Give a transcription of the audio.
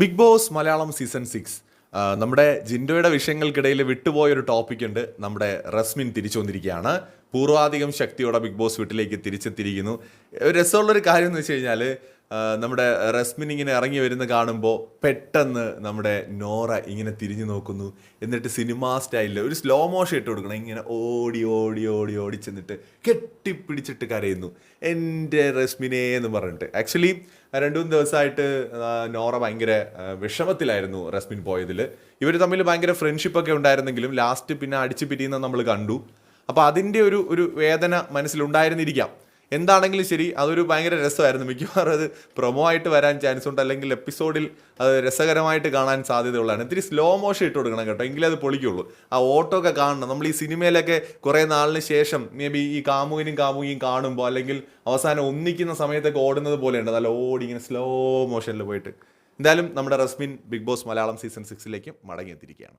Big boss Malayalam season six. നമ്മുടെ ജിൻഡോയുടെ വിഷയങ്ങൾക്കിടയിൽ വിട്ടുപോയ ഒരു ടോപ്പിക് ഉണ്ട്. നമ്മുടെ റസ്മിൻ തിരിച്ചു വന്നിരിക്കുകയാണ് പൂർവാധികം ശക്തിയോടെ ബിഗ് ബോസ് വീട്ടിലേക്ക് തിരിച്ചെത്തിയിരിക്കുന്നു. രസമുള്ളൊരു കാര്യം എന്ന് വെച്ച് കഴിഞ്ഞാൽ നമ്മുടെ റസ്മിൻ ഇങ്ങനെ ഇറങ്ങി വരുന്ന കാണുമ്പോൾ പെട്ടെന്ന് നമ്മുടെ നോറ ഇങ്ങനെ തിരിഞ്ഞു നോക്കുന്നു. എന്നിട്ട് സിനിമാ സ്റ്റൈലിൽ ഒരു സ്ലോ മോഷൻ ഇട്ട് കൊടുക്കണം. ഇങ്ങനെ ഓടി ഓടി ഓടി ഓടി ചെന്നിട്ട് കെട്ടിപ്പിടിച്ചിട്ട് കരയുന്നു. എന്റെ റസ്മിനെ എന്ന് പറഞ്ഞിട്ട്. ആക്ച്വലി രണ്ടു മൂന്ന് ദിവസമായിട്ട് നോറ ഭയങ്കര വിഷമത്തിലായിരുന്നു റസ്മിൻ പോയതിൽ ഇവർ തമ്മിൽ ഭയങ്കര ഫ്രണ്ട്ഷിപ്പൊക്കെ ഉണ്ടായിരുന്നെങ്കിലും ലാസ്റ്റ് പിന്നെ അടിച്ചു പിരിയുന്ന നമ്മൾ കണ്ടു. അപ്പോൾ അതിന്റെ ഒരു ഒരു വേദന മനസ്സിലുണ്ടായിരുന്നിരിക്കാം. എന്താണെങ്കിലും ശരി അതൊരു ഭയങ്കര രസമായിരുന്നു. മിക്കവാറും അത് പ്രൊമോ ആയിട്ട് വരാൻ ചാൻസ് ഉണ്ട് അല്ലെങ്കിൽ എപ്പിസോഡിൽ അത് രസകരമായിട്ട് കാണാൻ സാധ്യതയുള്ളതാണ്. ഇത്തിരി സ്ലോ മോഷൻ ഇട്ട് കൊടുക്കണം കേട്ടോ എങ്കിലേ അത് പൊളിക്കുള്ളൂ. ആ ഓട്ടോ ഒക്കെ കാണണം. നമ്മൾ ഈ സിനിമയിലൊക്കെ കുറേ നാളിന് ശേഷം മേ ബി ഈ കാമുകിനും കാമുകിയും കാണുമ്പോൾ അല്ലെങ്കിൽ അവസാനം ഒന്നിക്കുന്ന സമയത്തൊക്കെ ഓടുന്നത് പോലെയുണ്ട്. നല്ല ഓടി ഇങ്ങനെ സ്ലോ മോഷനിൽ പോയിട്ട്. എന്തായാലും നമ്മുടെ Rasmin big boss Malayalam season സിക്സിലേക്ക് മടങ്ങിയെത്തിയിരിക്കുകയാണ്.